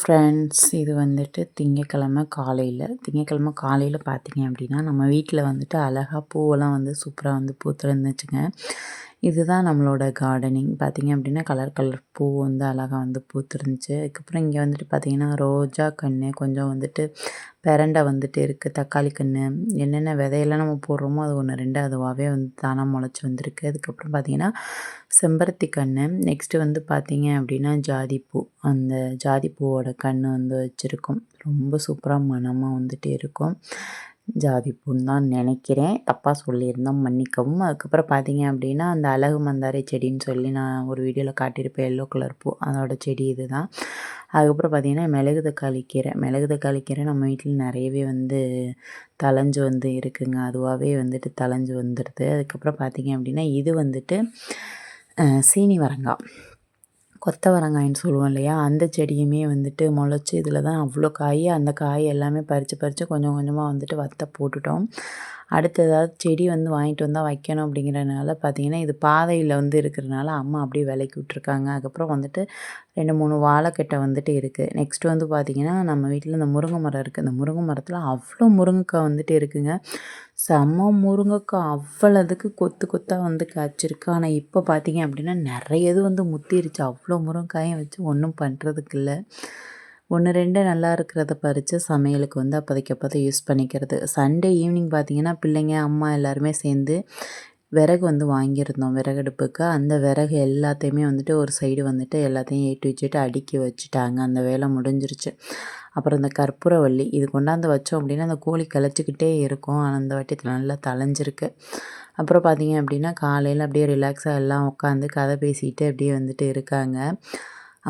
Friends இது வந்துட்டு திங்கக்கிழமை காலையில். திங்கக்கிழமை காலையில் பார்த்தீங்க அப்படின்னா நம்ம வீட்டில் வந்துட்டு அழகாக பூவெல்லாம் வந்து சூப்பராக வந்து பூத்துருந்துச்சுங்க இதுதான் நம்மளோட கார்டனிங் பார்த்திங்க அப்படின்னா கலர் கலர் பூ வந்து அழகாக வந்து பூத்துருந்துச்சு. அதுக்கப்புறம் இங்கே வந்துட்டு பார்த்திங்கன்னா ரோஜா கன்று கொஞ்சம் வந்துட்டு பெரண்டை வந்துட்டு இருக்குது தக்காளி கன்று என்னென்ன விதையெல்லாம் நம்ம போடுறோமோ அது ஒன்று ரெண்டு அதுவாகவே வந்து தானாக முளைச்சி வந்திருக்கு. அதுக்கப்புறம் பார்த்திங்கன்னா செம்பருத்தி கன்று நெக்ஸ்ட்டு வந்து பார்த்திங்க அப்படின்னா ஜாதிப்பூ அந்த ஜாதிப்பூவோட கன்று வந்து வச்சுருக்கோம். ரொம்ப சூப்பராக மனமாக வந்துட்டு இருக்கும். ஜாதி பூன்னு தான் நினைக்கிறேன். தப்பாக சொல்லியிருந்தோம் மன்னிக்கவும். அதுக்கப்புறம் பார்த்தீங்க அப்படின்னா அந்த அழகு மந்தாரை செடின்னு சொல்லி நான் ஒரு வீடியோவில் காட்டியிருப்பேன். எல்லோ கலர் பூ. அதோட செடி இது தான் அதுக்கப்புறம் பார்த்திங்கன்னா மிளகு தக்காளி கீரை. மிளகு தக்காளி கீரை நம்ம வீட்டில் நிறையவே வந்து தளைஞ்சு வந்து இருக்குங்க. அதுவாகவே வந்துட்டு தளைஞ்சு வந்துடுது. அதுக்கப்புறம் பார்த்திங்க அப்படின்னா இது வந்துட்டு சீனி வரங்காய். கொத்தவரங்காய்ன்னு சொல்லுவோம் இல்லையா? அந்த செடியுமே வந்துட்டு முளைச்சி இதில் தான் அவ்வளோ காய் அந்த காய் எல்லாமே பறித்து பறித்து கொஞ்சம் கொஞ்சமாக வந்துட்டு வத்த போட்டுட்டோம். அடுத்து ஏதாவது செடி வந்து வாங்கிட்டு வந்தால் வைக்கணும் அப்படிங்கிறனால பார்த்திங்கன்னா இது பாதையில் வந்து இருக்கிறனால அம்மா அப்படியே விலைக்கு விட்ருக்காங்க அதுக்கப்புறம் வந்துட்டு ரெண்டு மூணு வாழைக்கட்டை வந்துட்டு இருக்குது நெக்ஸ்ட்டு வந்து பார்த்திங்கன்னா நம்ம வீட்டில் இந்த முருங்கை மரம் இருக்குது இந்த முருங்கை மரத்தில் அவ்வளோ முருங்கைக்காய் வந்துட்டு இருக்குங்க. செம்ம முருங்கைக்காய் அவ்வளோதுக்கு கொத்து கொத்தாக வந்து காய்ச்சிருக்கு. ஆனால் இப்போ பார்த்திங்க அப்படின்னா நிறைய இது வந்து முத்திருச்சு. அவ்வளோ முருங்கைக்காயும் வச்சு ஒன்றும் பண்ணுறதுக்கு இல்லை. ஒன்று ரெண்டு நல்லா இருக்கிறத பறித்து சமையலுக்கு வந்து அப்போதைக்கு அப்போதை யூஸ் பண்ணிக்கிறது. சண்டே ஈவினிங் பார்த்திங்கன்னா பிள்ளைங்க அம்மா எல்லாருமே சேர்ந்து விறகு வந்து வாங்கியிருந்தோம். விறகடுப்புக்கு. அந்த விறகு எல்லாத்தையுமே வந்துட்டு ஒரு சைடு வந்துட்டு எல்லாத்தையும் ஏற்றி வச்சுட்டு அடுக்கி வச்சுட்டாங்க. அந்த வேலை முடிஞ்சிருச்சு. அப்புறம் இந்த கற்பூரவள்ளி இது கொண்டாந்து வச்சோம் அப்படின்னா அந்த கோழி கிளச்சிக்கிட்டே இருக்கும். ஆனால் அந்த வாட்டி நல்லா தலைஞ்சிருக்கு அப்புறம் பார்த்திங்க அப்படின்னா காலையில் அப்படியே ரிலாக்ஸாக எல்லாம் உட்காந்து கதை பேசிக்கிட்டு அப்படியே வந்துட்டு இருக்காங்க.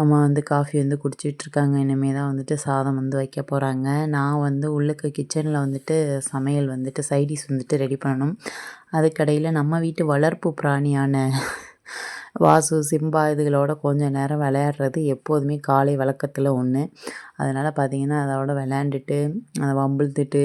அம்மா வந்து காஃபி வந்து குடிச்சிட்ருக்காங்க இனிமேல் தான் வந்துட்டு சாதம் வந்து வைக்க போகிறாங்க நான் வந்து உள்ளுக்கு கிச்சனில் வந்துட்டு சமையல் வந்துட்டு சைடிஸ் வந்துட்டு ரெடி பண்ணணும். அதுக்கடையில் நம்ம வீட்டு வளர்ப்பு பிராணியான வாசு சிம்பா இதுகளோட கொஞ்சம் நேரம் விளையாடுறது எப்போதுமே காலை வழக்கத்தில் ஒன்று அதனால் பார்த்திங்கன்னா அதோட விளையாண்டுட்டு அதை வம்பிழுத்துட்டு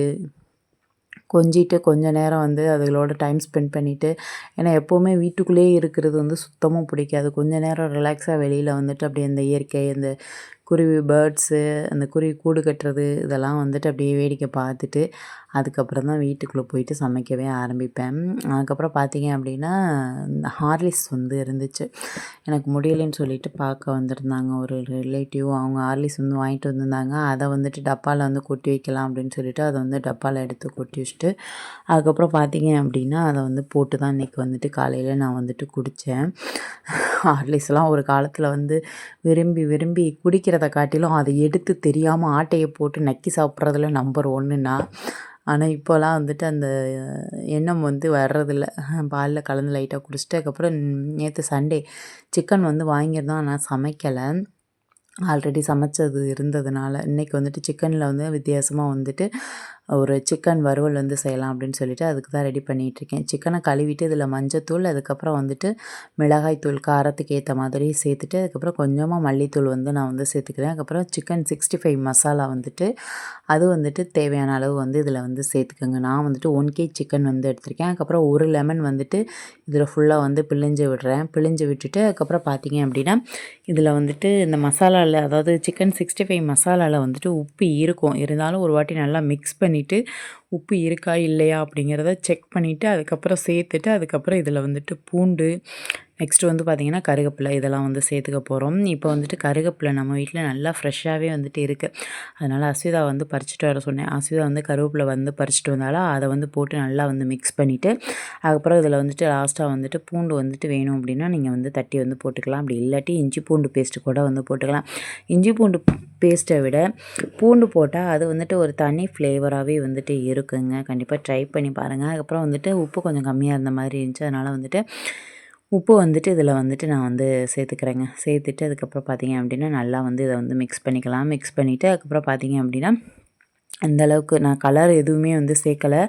கொஞ்சிட்டு கொஞ்ச நேரம் வந்து அதுகளோட டைம் ஸ்பெண்ட் பண்ணிவிட்டு ஏன்னா எப்போவுமே வீட்டுக்குள்ளேயே இருக்கிறது வந்து சுத்தமாக பிடிக்காது. கொஞ்ச நேரம் ரிலாக்ஸாக வெளியில் வந்துட்டு அப்படியே அந்த இயற்கை அந்த குருவி பேர்ட்ஸு அந்த குருவி கூடு கட்டுறது இதெல்லாம் வந்துட்டு அப்படியே வேடிக்கை பார்த்துட்டு அதுக்கப்புறம் தான் வீட்டுக்குள்ளே போயிட்டு சமைக்கவே ஆரம்பிப்பேன். அதுக்கப்புறம் பார்த்தீங்க அப்படின்னா இந்த வந்து இருந்துச்சு. எனக்கு முடியலைன்னு சொல்லிட்டு பார்க்க வந்திருந்தாங்க. ஒரு ரிலேட்டிவ் அவங்க ஹார்லிக்ஸ் வந்து வாங்கிட்டு வந்திருந்தாங்க. அதை வந்துட்டு டப்பாவில் வந்து கொட்டி வைக்கலாம் அப்படின்னு சொல்லிட்டு அதை வந்து டப்பாவில் எடுத்து கொட்டி வச்சுட்டு அதுக்கப்புறம் பார்த்தீங்க அப்படின்னா அதை வந்து போட்டு தான் இன்றைக்கி வந்துட்டு காலையில் நான் வந்துட்டு குடித்தேன் ஹார்லிஸ்லாம் ஒரு காலத்தில் வந்து விரும்பி விரும்பி குடிக்கிற குடிக்கிறத காட்டிலும் அதை எடுத்து தெரியாமல் ஆட்டையை போட்டு நக்கி சாப்பிட்றதுல நம்பர் ஒன்றுனா ஆனால் இப்போலாம் வந்துட்டு அந்த எண்ணம் வந்து வர்றதில்ல. பாலில் கலந்து லைட்டாக குடிச்சிட்டு அதுக்கப்புறம் நேற்று சண்டே சிக்கன் வந்து வாங்கியிருந்தோம். ஆனால் சமைக்கலை. ஆல்ரெடி சமைச்சது இருந்ததுனால இன்றைக்கி வந்துட்டு சிக்கனில் வந்து வித்தியாசமாக வந்துட்டு ஒரு சிக்கன் வறுவல் வந்து செய்யலாம் அப்படின்னு சொல்லிட்டு அதுக்கு தான் ரெடி பண்ணிகிட்ருக்கேன் சிக்கனை கழுவிட்டு இதில் மஞ்சத்தூள் அதுக்கப்புறம் வந்துட்டு மிளகாய் தூள் காரத்துக்கு ஏற்ற மாதிரி சேர்த்துட்டு அதுக்கப்புறம் கொஞ்சமாக மல்லித்தூள் வந்து நான் வந்து சேர்த்துக்கிறேன். அதுக்கப்புறம் சிக்கன் சிக்ஸ்டி ஃபைவ் மசாலா வந்துட்டு அது வந்துட்டு தேவையான அளவு வந்து இதில் வந்து சேர்த்துக்கோங்க. நான் வந்துட்டு ஒன் கே சிக்கன் வந்து எடுத்திருக்கேன். அதுக்கப்புறம் ஒரு லெமன் வந்துட்டு இதில் ஃபுல்லாக வந்து பிழிஞ்சு விடுறேன். பிழிஞ்சு விட்டுட்டு அதுக்கப்புறம் பார்த்தீங்க அப்படின்னா இதில் வந்துட்டு இந்த மசாலாவில் அதாவது சிக்கன் சிக்ஸ்டி ஃபைவ் மசாலாவில் வந்துட்டு உப்பு இருக்கும். இருந்தாலும் ஒரு வாட்டி நல்லா மிக்ஸ் பண்ணி பண்ணிவிட்டு உப்பு இருக்கா இல்லையா அப்படிங்கிறத செக் பண்ணிவிட்டு அதுக்கப்புறம் சேர்த்துட்டு அதுக்கப்புறம் இதில் வந்துட்டு பூண்டு நெக்ஸ்ட்டு வந்து பார்த்திங்கன்னா கருகப்பிலை இதெல்லாம் வந்து சேர்த்துக்க போகிறோம் இப்போ வந்துட்டு கருகப்பிலை நம்ம வீட்டில் நல்லா ஃப்ரெஷ்ஷாகவே வந்துட்டு இருக்குது அதனால் அஸ்விதா வந்து பறிச்சுட்டு வர சொன்னேன். அஸ்விதா வந்து கருவேப்பிலை வந்து பறிச்சுட்டு வந்தாலும் அதை வந்து போட்டு நல்லா வந்து மிக்ஸ் பண்ணிவிட்டு அதுக்கப்புறம் இதில் வந்துட்டு லாஸ்ட்டாக வந்துட்டு பூண்டு வந்துட்டு வேணும் அப்படின்னா நீங்கள் வந்து தட்டி வந்து போட்டுக்கலாம். அப்படி இல்லாட்டி இஞ்சி பூண்டு பேஸ்ட்டு கூட வந்து போட்டுக்கலாம். இஞ்சி பூண்டு பேஸ்ட்டை விட பூண்டு போட்டால் அது வந்துட்டு ஒரு தனி ஃப்ளேவராகவே வந்துட்டு இருக்குங்க. கண்டிப்பாக ட்ரை பண்ணி பாருங்கள் அதுக்கப்புறம் வந்துட்டு உப்பு கொஞ்சம் கம்மியாக இருந்த மாதிரி இருந்துச்சு. அதனால் வந்துட்டு உப்பு வந்துட்டு இதில் வந்துட்டு நான் வந்து சேர்த்துக்கிறேங்க. சேர்த்துட்டு அதுக்கப்புறம் பார்த்திங்க அப்படின்னா நல்லா வந்து இதை வந்து மிக்ஸ் பண்ணிக்கலாம். மிக்ஸ் பண்ணிவிட்டு அதுக்கப்புறம் பார்த்திங்க அப்படின்னா அந்த அளவுக்கு நான் கலர் எதுவுமே வந்து சேர்க்கலை.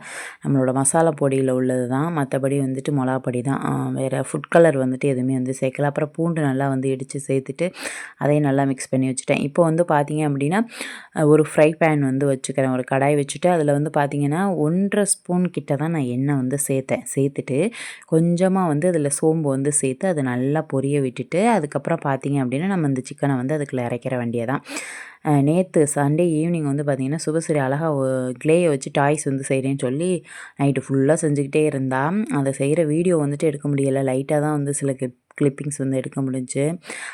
நம்மளோட மசாலா பொடியில் உள்ளது தான் மற்றபடி வந்துட்டு மிளகா பொடி தான். வேறு ஃபுட் கலர் வந்துட்டு எதுவுமே வந்து சேர்க்கல. அப்புறம் பூண்டு நல்லா வந்து இடித்து சேர்த்துட்டு அதையும் நல்லா மிக்ஸ் பண்ணி வச்சுட்டேன். இப்போ வந்து பார்த்திங்க அப்படின்னா ஒரு ஃப்ரை பேன் வந்து வச்சுக்கிறேன். ஒரு கடாய் வச்சுட்டு அதில் வந்து பார்த்திங்கன்னா ஒன்றரை ஸ்பூன் கிட்ட தான் நான் எண்ணெய் வந்து சேர்த்தேன். சேர்த்துட்டு கொஞ்சமாக வந்து அதில் சோம்பு வந்து சேர்த்து அதை நல்லா பொரிய விட்டுட்டு அதுக்கப்புறம் பார்த்திங்க அப்படின்னா நம்ம இந்த சிக்கனை வந்து அதுக்குள்ளே இறக்கிற வேண்டியதான் நேற்று சண்டே ஈவினிங் வந்து பார்த்திங்கன்னா சுபஸ்ரீ அழகாக க்ளேயை வச்சு டாய்ஸ் வந்து செய்கிறேன்னு சொல்லி நைட்டு ஃபுல்லாக செஞ்சுக்கிட்டே இருந்தால் அதை செய்கிற வீடியோ வந்துட்டு எடுக்க முடியலை. லைட்டாக தான் வந்து சில கிளிப்பிங்ஸ் வந்து எடுக்க முடிஞ்சு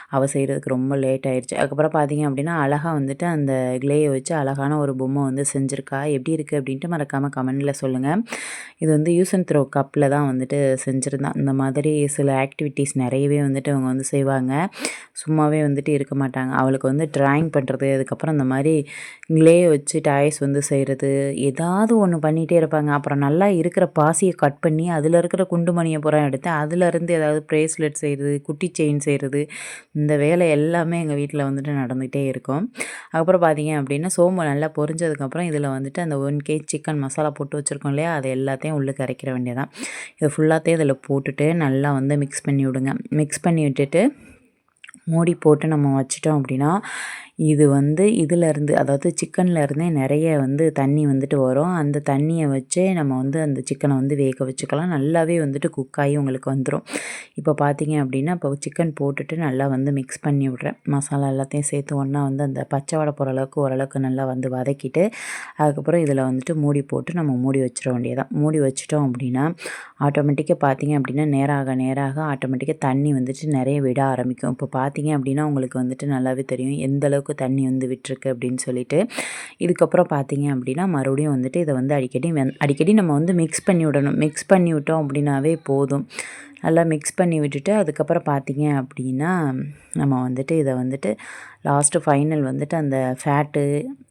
அவள் செய்கிறதுக்கு ரொம்ப லேட் ஆயிடுச்சு அதுக்கப்புறம் பார்த்தீங்க அப்படின்னா அழகாக வந்துட்டு அந்த கிளேயை வச்சு அழகான ஒரு பொம்மை வந்து செஞ்சுருக்கா எப்படி இருக்குது அப்படின்ட்டு மறக்காமல் கமெண்டில் சொல்லுங்கள் இது வந்து யூஸ் அண்ட் த்ரோ கப்பில் தான் வந்துட்டு செஞ்சுருந்தான் இந்த மாதிரி சில ஆக்டிவிட்டீஸ் நிறையவே வந்துட்டு அவங்க வந்து செய்வாங்க. சும்மாவே வந்துட்டு இருக்க மாட்டாங்க. அவளுக்கு வந்து ட்ராயிங் பண்ணுறது அதுக்கப்புறம் இந்த மாதிரி க்ளே வச்சு டாய்ஸ் வந்து செய்கிறது ஏதாவது ஒன்று பண்ணிகிட்டே இருப்பாங்க. அப்புறம் நல்லா இருக்கிற பாசியை கட் பண்ணி அதில் இருக்கிற குண்டுமணியை புறம் எடுத்து அதிலருந்து ஏதாவது ப்ரேஸ்லெட் செய்கிறது குட்டி செயின் செய்கிறது இந்த வேலை எல்லாமே எங்கள் வீட்டில் வந்துட்டு நடந்துகிட்டே இருக்கும். அப்புறம் பார்த்தீங்க அப்படின்னா சோம்பு நல்லா பொரிஞ்சதுக்கப்புறம் இதில் வந்துட்டு அந்த ஒன் கேஜ் சிக்கன் மசாலா போட்டு வச்சுருக்கோம் இல்லையா? அது எல்லாத்தையும் உள்ளே அரைக்கிற வேண்டியதான் இதை ஃபுல்லாத்தையும் இதில் போட்டுட்டு நல்லா வந்து மிக்ஸ் பண்ணி விடுங்க. மிக்ஸ் பண்ணி விட்டுட்டு மூடி போட்டு நம்ம வச்சிட்டோம் அப்படின்னா இது வந்து இதிலேருந்து அதாவது சிக்கன்லேருந்தே நிறைய வந்து தண்ணி வந்துட்டு வரும். அந்த தண்ணியை வச்சே நம்ம வந்து அந்த சிக்கனை வந்து வேக வச்சுக்கலாம். நல்லாவே வந்துட்டு குக்காகி உங்களுக்கு வந்துடும் இப்போ பார்த்தீங்க அப்படின்னா இப்போ சிக்கன் போட்டுட்டு நல்லா வந்து மிக்ஸ் பண்ணி விட்றேன். மசாலா எல்லாத்தையும் சேர்த்து ஒன்றா வந்து அந்த பச்சை வடை போகிற அளவுக்கு ஓரளவுக்கு நல்லா வந்து வதக்கிட்டு அதுக்கப்புறம் இதில் வந்துட்டு மூடி போட்டு நம்ம மூடி வச்சிட வேண்டியதான் மூடி வச்சிட்டோம் அப்படின்னா ஆட்டோமேட்டிக்காக பார்த்தீங்க அப்படின்னா நேராக நேராக ஆட்டோமேட்டிக்காக தண்ணி வந்துட்டு நிறைய விட ஆரம்பிக்கும். இப்போ பார்த்தீங்க அப்படின்னா உங்களுக்கு வந்துட்டு நல்லாவே தெரியும் எந்தளவுக்கு அளவுக்கு தண்ணி வந்து விட்டுருக்கு அப்படின்னு சொல்லிட்டு. இதுக்கப்புறம் பார்த்தீங்க அப்படின்னா மறுபடியும் வந்துட்டு இதை வந்து அடிக்கடி அடிக்கடி நம்ம வந்து மிக்ஸ் பண்ணி விடணும். மிக்ஸ் பண்ணி விட்டோம் அப்படின்னாவே போதும். நல்லா மிக்ஸ் பண்ணி விட்டுட்டு அதுக்கப்புறம் பார்த்தீங்க அப்படின்னா நம்ம வந்துட்டு இதை வந்துட்டு லாஸ்ட்டு ஃபைனல் வந்துட்டு அந்த ஃபேட்டு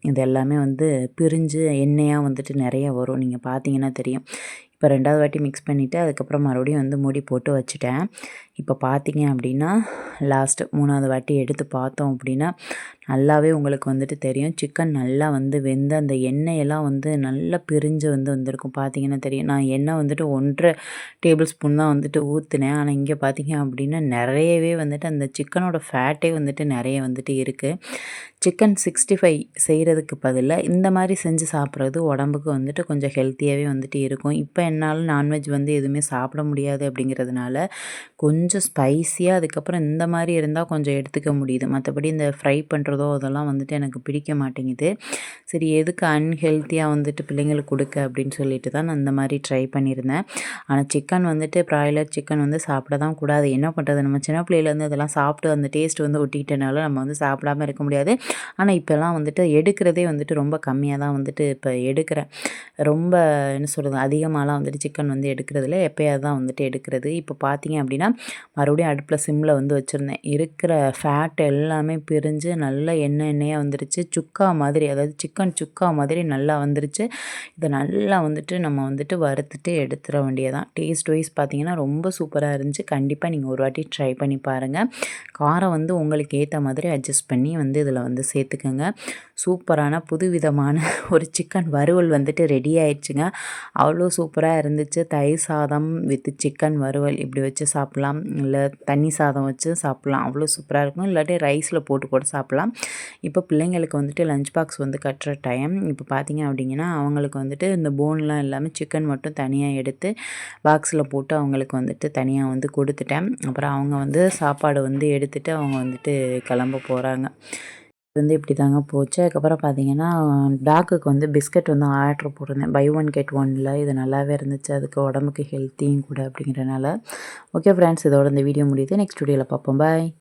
இது எல்லாமே வந்து பிரிஞ்சு எண்ணெயாக வந்துட்டு நிறைய வரும். நீங்கள் பார்த்தீங்கன்னா தெரியும். இப்போ ரெண்டாவது வாட்டி மிக்ஸ் பண்ணிவிட்டு அதுக்கப்புறம் மறுபடியும் வந்து மூடி போட்டு வச்சுட்டேன். இப்போ பார்த்தீங்க அப்படின்னா லாஸ்ட்டு மூணாவது வாட்டி எடுத்து பார்த்தோம் அப்படின்னா நல்லாவே உங்களுக்கு வந்துட்டு தெரியும். சிக்கன் நல்லா வந்து வெந்து அந்த எண்ணெயெல்லாம் வந்து நல்லா பிரிஞ்சு வந்து வந்திருக்கும். பார்த்தீங்கன்னா தெரியும். நான் எண்ணெய் வந்துட்டு ஒன்றரை டேபிள் ஸ்பூன் தான் வந்துட்டு ஊற்றுனேன் ஆனால் இங்கே பார்த்தீங்க அப்படின்னா நிறையவே வந்துட்டு அந்த சிக்கனோட ஃபேட்டே வந்துட்டு நிறைய வந்துட்டு இருக்குது சிக்கன் சிக்ஸ்டி ஃபைவ் செய்கிறதுக்கு பதிலாக இந்த மாதிரி செஞ்சு சாப்பிட்றது உடம்புக்கு வந்துட்டு கொஞ்சம் ஹெல்த்தியாகவே வந்துட்டு இருக்கும். இப்போ என்னால் நான்வெஜ் வந்து எதுவுமே சாப்பிட முடியாது அப்படிங்கிறதுனால கொஞ்சம் ஸ்பைஸியாக அதுக்கப்புறம் இந்த மாதிரி இருந்தால் கொஞ்சம் எடுத்துக்க முடியுது. மற்றபடி இந்த ஃப்ரை பண்ணுறதோ அதெல்லாம் வந்துட்டு எனக்கு பிடிக்க மாட்டேங்குது. சரி எதுக்கு அன்ஹெல்த்தியாக வந்துட்டு பிள்ளைங்களுக்கு கொடுக்க அப்படின்னு சொல்லிட்டு தான் நான் இந்த மாதிரி ட்ரை பண்ணியிருந்தேன். ஆனால் சிக்கன் வந்துட்டு ப்ராய்லர் சிக்கன் வந்து சாப்பிட தான் கூடாது. என்ன பண்ணுறது நம்ம சின்ன பிள்ளையிலேருந்து அதெல்லாம் சாப்பிட்டு அந்த டேஸ்ட் வந்து ஒட்டிக்கிட்டனால நம்ம வந்து சாப்பிடாமல் இருக்க முடியாது. ஆனால் இப்போல்லாம் வந்துட்டு எடுக்கிறதே வந்துட்டு ரொம்ப கம்மியாக தான் வந்துட்டு இப்போ எடுக்கிறேன். ரொம்ப என்ன சொல்கிறது அதிகமாகலாம் வந்துட்டு சிக்கன் வந்து எடுக்கிறதுல எப்போயாவது தான் வந்துட்டு எடுக்கிறது. இப்போ பார்த்தீங்க அப்படின்னா மறுபடியும் அடுப்பில் சிம்மில் வந்து வச்சுருந்தேன். இருக்கிற ஃபேட் எல்லாமே பிரிஞ்சு நல்லா எண்ணெய் எண்ணெயாக வந்துருச்சு. சுக்கா மாதிரி அதாவது சிக்கன் சுக்கா மாதிரி நல்லா வந்துருச்சு. இதை நல்லா வந்துட்டு நம்ம வந்துட்டு வறுத்துட்டு எடுத்துட வேண்டியதான் டேஸ்ட் வைஸ் பார்த்தீங்கன்னா ரொம்ப சூப்பராக இருந்துச்சு. கண்டிப்பாக நீங்கள் ஒரு வாட்டி ட்ரை பண்ணி பாருங்கள் காரம் வந்து உங்களுக்கு ஏற்ற மாதிரி அட்ஜஸ்ட் பண்ணி வந்து இதில் வந்து சேர்த்துக்கோங்க. சூப்பரான புதுவிதமான ஒரு சிக்கன் வறுவல் வந்துட்டு ரெடி ஆயிடுச்சுங்க. அவ்வளோ சூப்பராக இருந்துச்சு. தயிர் சாதம் வித் சிக்கன் வறுவல் இப்படி வச்சு சாப்பிட்லாம். இல்லை தண்ணி சாதம் வச்சு சாப்பிட்லாம். அவ்வளோ சூப்பராக இருக்கும். இல்லாட்டி ரைஸில் போட்டு கூட சாப்பிட்லாம். இப்போ பிள்ளைங்களுக்கு வந்துட்டு லஞ்ச் பாக்ஸ் வந்து கட்டுற டைம் இப்போ பார்த்தீங்க அப்படிங்கன்னா அவங்களுக்கு வந்துட்டு இந்த போன்லாம் இல்லாமல் சிக்கன் மட்டும் தனியாக எடுத்து பாக்ஸில் போட்டு அவங்களுக்கு வந்துட்டு தனியாக வந்து கொடுத்துட்டேன். அப்புறம் அவங்க வந்து சாப்பாடு வந்து எடுத்துகிட்டு அவங்க வந்துட்டு கிளம்ப போகிறாங்க வந்து இப்படி தாங்க போச்சு. அதுக்கப்புறம் பார்த்தீங்கன்னா டாக்குக்கு வந்து பிஸ்கட் வந்து ஆர்டர் போட்டிருந்தேன். பை ஒன் கெட் ஒனில். இது நல்லாவே இருந்துச்சு. அதுக்கு உடம்புக்கு ஹெல்த்தியும் கூட அப்படிங்கிறனால. ஓகே ஃப்ரெண்ட்ஸ் இதோட இந்த வீடியோ முடியுது. நெக்ஸ்ட் வீடியோவில் பார்ப்போம் பாய்.